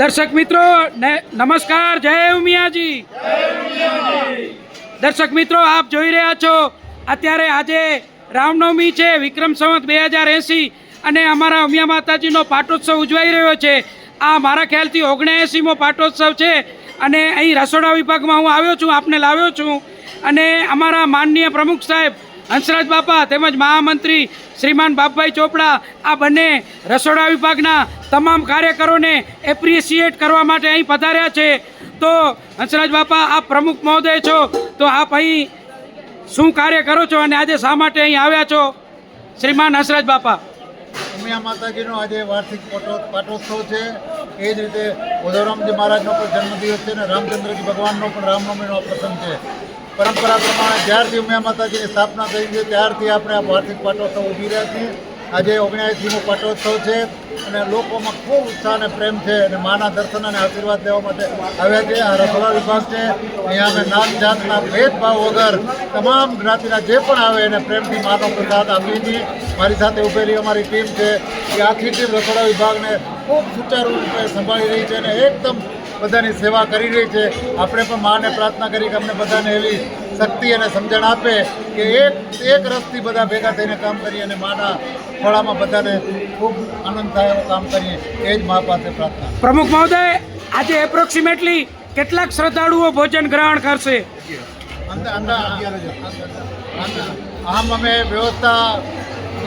દર્શક મિત્રો નમસ્કાર, જય ઉમિયાજી. દર્શક મિત્રો, આપ જોઈ રહ્યા છો, અત્યારે આજે રામનવમી છે, વિક્રમ સંવત બે હજાર એંસી અને અમારા ઉમિયા માતાજીનો પાટોત્સવ ઉજવાઈ રહ્યો છે. આ મારા ખ્યાલથી ઓગણએંસીમો પાટોત્સવ છે, અને અહીં રસોડા વિભાગમાં હું આવ્યો છું, આપને લાવ્યો છું. અને અમારા માનનીય પ્રમુખ સાહેબ, હંસરાજ બાપા, તેમજ મહામંત્રી શ્રીમાન બાપભાઈ ચોપડા, આ બંને રસોડા વિભાગના તમામ કાર્યકરોને એપ્રિશિએટ કરવા માટે અહીં પધાર્યા છે. તો હંસરાજ બાપા, આપ પ્રમુખ મહોદય છો. તો આપ અહીં શું કાર્ય કરો છો અને આજે શા માટે અહીં આવ્યા છો? શ્રીમાન હંસરાજ બાપા. ઉમિયા માતાજીનો આજે વાર્ષિક પાટો- પાટોત્સવ છે. એ જ રીતે ઉદયરામજી મહારાજનો પણ જન્મદિવસ છે અને રામચંદ્રજી ભગવાનનો પણ રામનવમીનો પ્રસંગ છે. પરંપરા પ્રમાણે જ્યારથી ઉમિયા માતાજીની સ્થાપના થઈ છે, ત્યારથી આપણે આ વાર્ષિક પાટોત્સવ ઊભી રહ્યા છીએ. આજે ઓગણએંસીમો પટોત્સવ છે અને લોકોમાં ખૂબ ઉત્સાહ અને પ્રેમ છે અને માના દર્શન અને આશીર્વાદ લેવા માટે આવ્યા છે. આ રસોડા વિભાગ છે. અહીંયા અમે નાત જાતના ભેદભાવ વગર તમામ જ્ઞાતિના જે પણ આવે એને પ્રેમથી માનો પ્રસાદ આપીએ છીએ. મારી સાથે ઉભેલી અમારી ટીમ છે. એ આખી ટીમ રસોડા વિભાગને ખૂબ સુચારુ રૂપે સંભાળી રહી છે અને એકદમ બધાની સેવા કરી રહી છે. આપણે પણ માને પ્રાર્થના કરી કે અમને બધાને એવી શક્તિ અને સમજણ આપે કે એક એક રસથી બધા ભેગા થઈને કામ કરીએ અને માના ખોળામાં બધાને ખૂબ આનંદ થાય એવું કામ કરીએ. એ જ મા પાસે પ્રાર્થના. પ્રમુખ મહોદય આજે એપ્રોક્સિમેટલી કેટલાક શ્રદ્ધાળુઓ ભોજન ગ્રહણ કરશે? આમ અમે વ્યવસ્થા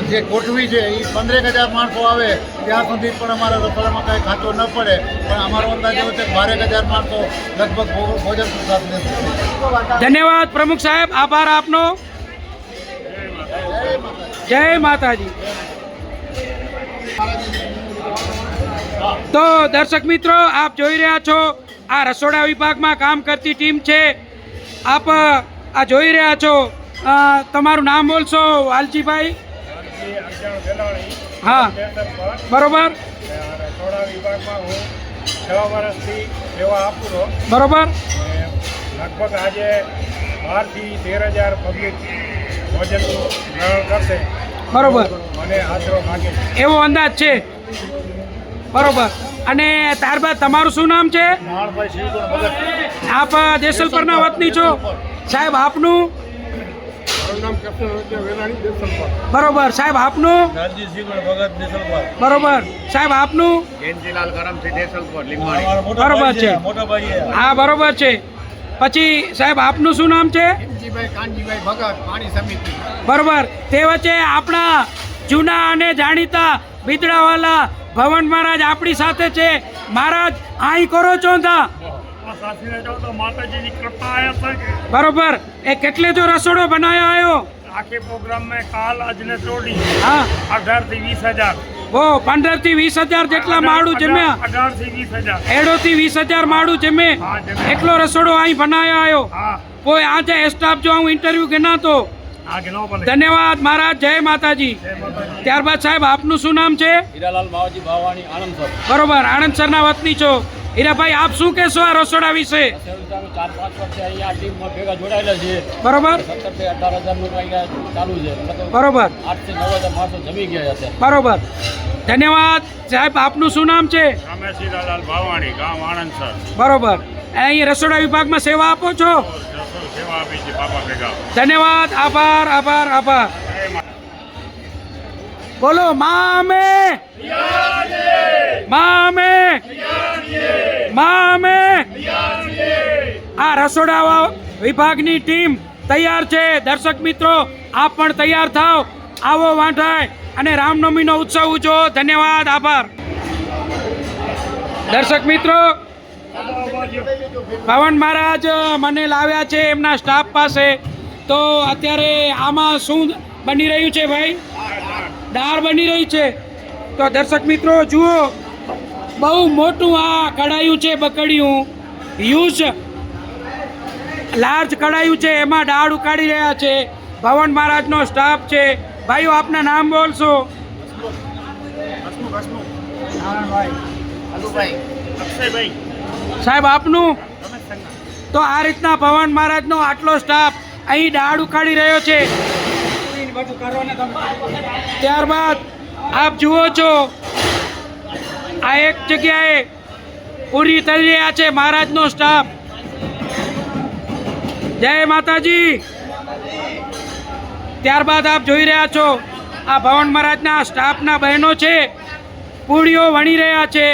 જે ગોઠવી છે એ પંદરેક હજાર માણસો આવે ત્યાં સુધી પણ અમારા રસોડામાં કાંઈ ખાતો ન પડે પણ અમારો અંદાજ એવો છે બારેક હજાર માણસો લગભગ ભોજન ધન્યવાદ પ્રમુખ સાહેબ આભાર આપનો. જય માતાજી. તો દર્શક મિત્રો, આપ જોઈ રહ્યા છો, આ રસોડા વિભાગમાં કામ કરતી ટીમ છે. આપ આ જોઈ રહ્યા છો તમારું નામ બોલશો, વાલજીભાઈ? હા, બરોબર. બરોબર. લગભગ આજે બારથી તેર હજાર પબ્લિક કરશે. બરોબર. આશરો એવો અંદાજ છે. બરોબર. અને ત્યારબાદ તમારું શું નામ છે? આપ દેસલપરના વતની છો. સાહેબ આપનું? બરોબર. સાહેબ આપનું? બરોબર. સાહેબ આપનું? બરોબર છે. હા બરોબર છે. પછી સાહેબ આપનું શું નામ છે? હિમજીભાઈ કાનજીભાઈ ભગત પાણી સમિતિ. બરોબર. તે વચ્ચે આપણા જૂના અને જાણીતા બિદડાવાલા ભવન મહારાજ આપણી સાથે છે. મહારાજ અહીં કરો ચોંધા. બરોબર. એ કેટલે જો રસોડો બનાવ્યો આવ્યો આખે પ્રોગ્રામ મેં કાલ આજને તોડી. હા. અઢારથી વીસ હજાર. ઓ પંદરથી વીસ હજાર જેટલા માળું જમ્યા? અઢારથી વીસ હજાર. એડો થી વીસ હજાર માળું જમે. જમે. એટલો રસોડો અહીં બનાવ્યો આવ્યો કોઈ આજે સ્ટાફ જો હું ઇન્ટરવ્યુ ગણાતો ન ભલે ધન્યવાદ મહારાજ જય માતાજી. ત્યારબાદ સાહેબ આપનું શું નામ છે? હીરાલાલ માવાજી ભાવાણી આણંદ સર. બરોબર આણંદ સરના વતની છો. હીરાભાઈ આપ શું કહેશો આ રસોડા વિશે? ચાર પાંચ વર્ષે અહીંયા ટીમમાં ભેગા જોડાયેલા છે બરોબર. સત્તરથી અઢાર હજારનું ચાલુ છે. બરોબર બરોબર. આઠથી નવ હજાર માણસો જમી ગયા છે બરોબર. ધન્યવાદ. સાહેબ આપનું શું નામ છે? રમેશ હીરાલાલ ભાવાણી ગામ આણંદ સર. બરોબર. અહીં રસોડા વિભાગમાં સેવા આપો છો? ધન્યવાદ. આભાર આભાર આભાર. બોલો, મામે. મામે. મામે. આ રસોડા વિભાગની ટીમ તૈયાર છે. દર્શક મિત્રો, આપ પણ તૈયાર થાવ. આવો વાંઠાય અને રામનવમીનો ઉત્સવ ઉજવો. ધન્યવાદ, આભાર. દર્શક મિત્રો પવન મહારાજ મને લાવ્યા છે એમના સ્ટાફ પાસે. તો અત્યારે આમાં શું બની રહ્યું છે ભાઈ? દાળ બની રહી છે. તો દર્શક મિત્રો જુઓ. બહુ મોટું આ કડાયું છે બકડિયું. યુઝ લાર્જ કડાયું છે એમાં દાળ ઉકાળી રહ્યા છે. ભવન મહારાજનો સ્ટાફ છે. ભાઈઓ આપના નામ બોલશો? અક્ષયભાઈ. સાહેબ, આપનું? તો આ રીતના ભવન મહારાજનો આટલો સ્ટાફ અહીં દાળ ઉખાડી રહ્યો છે. ત્યારબાદ આપ જુઓ છો, આ એક જગ્યાએ પૂરી કરી રહ્યા છે મહારાજનો સ્ટાફ જય માતાજી. ત્યારબાદ આપ જોઈ રહ્યા છો, આ ભવન મહારાજના સ્ટાફના બહેનો છે. પૂરીઓ વણી રહ્યા છે.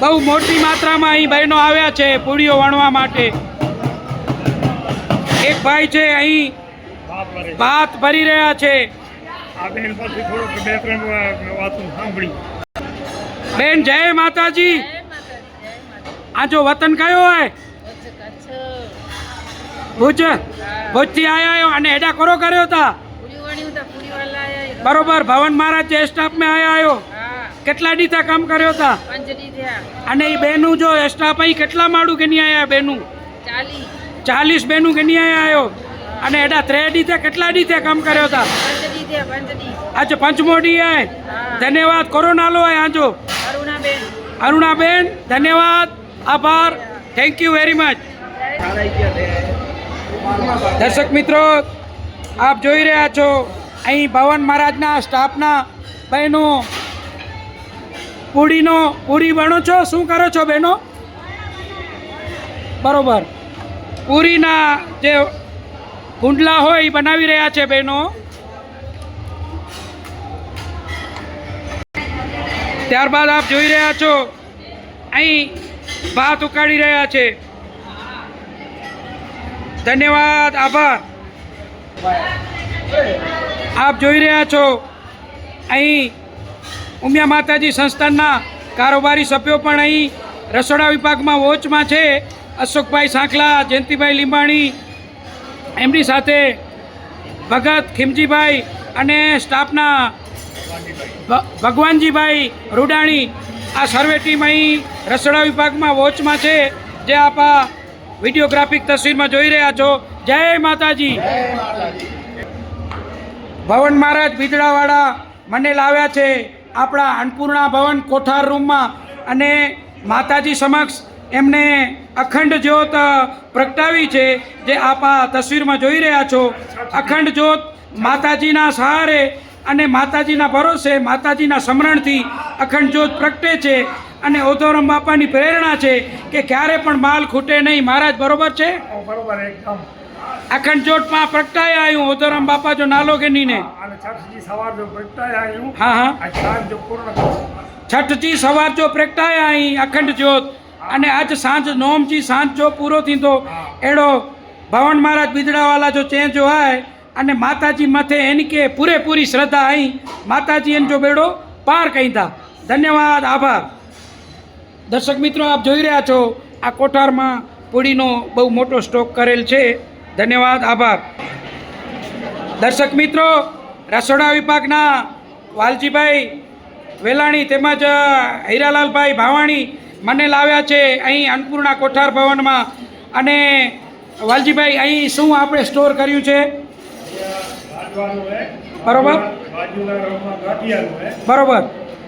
બહુ મોટી માત્રામાં અહીં બહેનો આવ્યા છે પૂરીઓ વણવા માટે. એક ભાઈ છે અહીં ભાત ભરી રહ્યા છે. બેન પાસેથી થોડુંક બે ત્રણ વાતો સાંભળી બેન જય માતાજી. આ જો વતન કયો હોય ભુજ ભુજથી આવ્યા આયો અને એડા કરો કર્યો હતા બરોબર ભવન મહારાજ જે સ્ટાફ મેં આવ્યા આયો કેટલા દીધા કામ કર્યો તા? અને એ બેનું જો સ્ટાફ અહીં કેટલા માળું નહીં આયા બેનું? ચાલીસ. બેનું નહીં આયા આયો? અને એડા ત્રે દીધે કેટલા દીધે કામ કર્યો હતા આજે પંચમો દી આય. ધન્યવાદ. કોરોના લો આય આજો. અરુણાબેન. ધન્યવાદ. આભાર. થેન્ક યુ વેરી મચ દર્શક મિત્રો આપ જોઈ રહ્યા છો અહીં ભવન મહારાજના સ્ટાફના બહેનો. પૂડીનો પૂરી બનો છો? શું કરો છો બહેનો? બરોબર. પૂરીના જે ગુંડલા હોય એ બનાવી રહ્યા છે બહેનો. ત્યારબાદ આપ જોઈ રહ્યા છો, અહીં ભાત ઉકાળી રહ્યા છે. ધન્યવાદ, આભાર. આપ જોઈ રહ્યા છો, અહીં ઉમિયા માતાજી સંસ્થાનના કારોબારી સભ્યો પણ અહીં રસોડા વિભાગમાં વોચમાં છે. અશોકભાઈ સાંખલા, જયંતિભાઈ લીંબાણી, એમની સાથે ભગત ખીમજીભાઈ અને સ્ટાફના ભગવાનજીભાઈ રૂડાણી. આ સર્વે ટીમ અહીં રસોડા વિભાગમાં વોચમાં છે. જે આપ આ વિડીયોગ્રાફિક તસવીરમાં જોઈ રહ્યા છો. જય માતાજી. ભવન મહારાજ ભીતડાવાળા મને લાવ્યા છે. આપણા અન્નપૂર્ણા ભવન કોઠાર રૂમમાં અને માતાજી સમક્ષ એમને અખંડ જ્યોત પ્રગટાવી છે, જે આપ આ તસવીરમાં જોઈ રહ્યા છો. અખંડ જ્યોત માતાજીના સહારે અને માતાજીના ભરોસે, માતાજીના સ્મરણથી અખંડ જ્યોત પ્રગટે છે અને ઓધોરમ બાપાની પ્રેરણા છે કે ક્યારે પણ માલ ખૂટે નહીં. મહારાજ, બરોબર છે? બરોબર, એકદમ. અખંડ જ્યોતમાં પ્રગટાયા આવ્યું ઓધોરામ બાપા જો નાલો કે નહીં ને સવાર જો પ્રગટાયા આવ્યું હા હા. સાંજ જો પૂર્ણ. છઠથી સવાર જો પ્રગટાય અહીં અખંડ જ્યોત અને આજ સાંજ નોમજી સાંજ જો પૂરો થીંદો એડો ભવન મહારાજ બિદડાવાલા જો ચેન્જ હોય અને માતાજી મથે એની કે પૂરેપૂરી શ્રદ્ધા અહીં માતાજી એન જો બેડો પાર કહીતા ધન્યવાદ આભાર. દર્શક મિત્રો આપ જોઈ રહ્યા છો આ કોઠારમાં પૂડીનો બહુ મોટો સ્ટોક કરેલ છે. ધન્યવાદ, આભાર. દર્શક મિત્રો, રસોડા વિભાગના વાલજીભાઈ વેલાણી તેમજ હીરાલાલભાઈ ભાવાણી મને લાવ્યા છે અહીં અન્નપૂર્ણા કોઠાર ભવનમાં. અને વાલજીભાઈ, અહીં શું આપણે સ્ટોર કર્યું છે? બરોબર. બરોબર.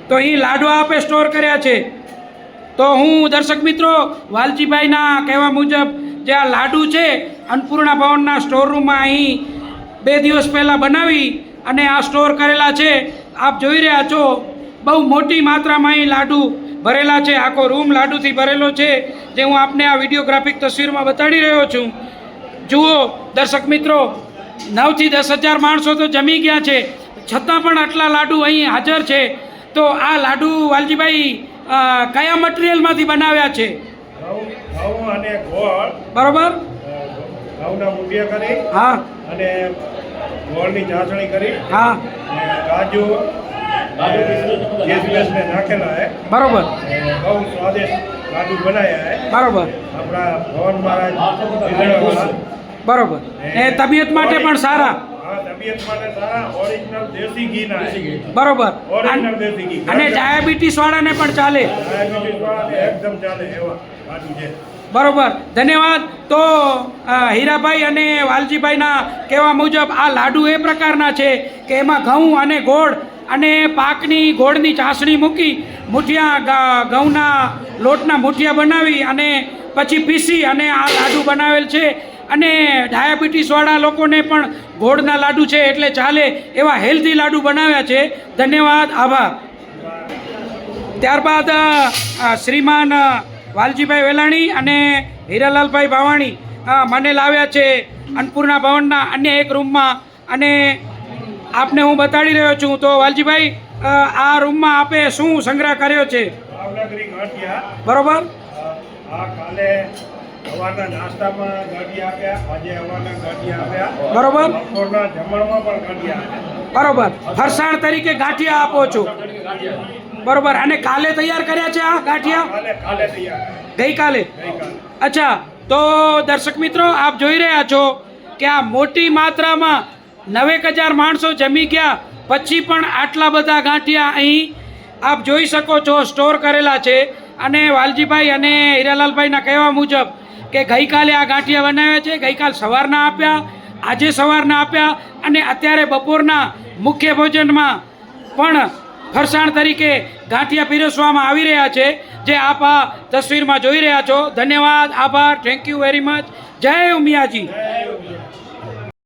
તો અહીં લાડવા આપણે સ્ટોર કર્યા છે. તો હું દર્શક મિત્રો, વાલજીભાઈના કહેવા મુજબ જે આ લાડુ છે અન્નપૂર્ણા ભવનના સ્ટોર રૂમમાં અહીં બે દિવસ પહેલાં બનાવી અને આ સ્ટોર કરેલા છે. આપ જોઈ રહ્યા છો બહુ મોટી માત્રામાં અહીં લાડુ ભરેલા છે. આખો રૂમ લાડુથી ભરેલો છે જે હું આપને આ વિડીયોગ્રાફિક તસવીરમાં બતાડી રહ્યો છું. જુઓ દર્શક મિત્રો નવથી દસ હજાર માણસો તો જમી ગયા છે. છતાં પણ આટલા લાડુ અહીં હાજર છે. તો આ લાડુ વાલજીભાઈ કયા મટીરિયલમાંથી બનાવ્યા છે? બરોબર? ઘઉંના મુઠિયા કરી હા. અને ગોળની ચાસણી કરી. હા. અને કાજુ નાખેલા હે. બરોબર. બહુ સ્વાદિષ્ટ કાજુ બનાવ્યા હે. બરોબર. આપણા ભવન મહારાજ બરોબર. એ તબિયત માટે પણ સારા. હા તબિયત માટે સારા. ઓરિજિનલ દેશી ઘીના હે. બરોબર. ઓરિજિનલ અન- અને ડાયાબિટીસ વાળાને પણ ચાલે. એકદમ ચાલે એવા બાજુ છે બરોબર. ધન્યવાદ. તો હીરાભાઈ અને વાલજીભાઈના કહેવા મુજબ આ લાડુ એ પ્રકારના છે કે એમાં ઘઉં અને ગોળ અને પાકની ગોળની ચાસણી મૂકી મુઠિયા ઘઉંના લોટના મુઠિયા બનાવી અને પછી પીસી અને આ લાડુ બનાવેલ છે. અને ડાયાબિટીસવાળા લોકોને પણ ગોળના લાડુ છે એટલે ચાલે એવા હેલ્ધી લાડુ બનાવ્યા છે. ધન્યવાદ. આભાર. ત્યારબાદ શ્રીમાન વાલજીભાઈ વેલાણી અને હીરાલાલભાઈ ભાવાણી મને લાવ્યા છે અન્નપૂર્ણા ભવનના અન્ય એક રૂમમાં. અને આપને હું બતાડી રહ્યો છું. તો વાલજીભાઈ આ રૂમમાં આપે શું સંગ્રહ કર્યો છે? બરોબર. સવારના નાસ્તામાં ગાંઠિયા આપ્યા. આજે સવારના ગાંઠિયા આપ્યા. બરોબર. બપોરના જમણમાં પણ ગાંઠિયા બરોબર. ફરસાણ તરીકે ગાંઠિયા આપો છો. બરોબર અને કાલે તૈયાર કર્યા છે આ ગાંઠિયા? કાલે કાલે ગઈકાલે? ગઈકાલે. અચ્છા તો દર્શક મિત્રો આપ જોઈ રહ્યા છો કે આ મોટી માત્રામાં નવેક હજાર માણસો જમી ગયા પછી પણ આટલા બધા ગાંઠિયા અહીં આપ જોઈ શકો છો સ્ટોર કરેલા છે. અને વાલજીભાઈ અને હીરાલાલભાઈના કહેવા મુજબ કે ગઈકાલે આ ગાંઠિયા બનાવ્યા છે ગઈકાલ સવારના આપ્યા આજે સવારના આપ્યા અને અત્યારે બપોરના મુખ્ય ભોજનમાં પણ ફરસાણ તરીકે ગાંઠિયા પીરસવામાં આવી રહ્યા છે. જે આપ આ તસવીરમાં જોઈ રહ્યા છો. ધન્યવાદ, આભાર થેન્ક યુ વેરી મચ જય ઉમિયાજી.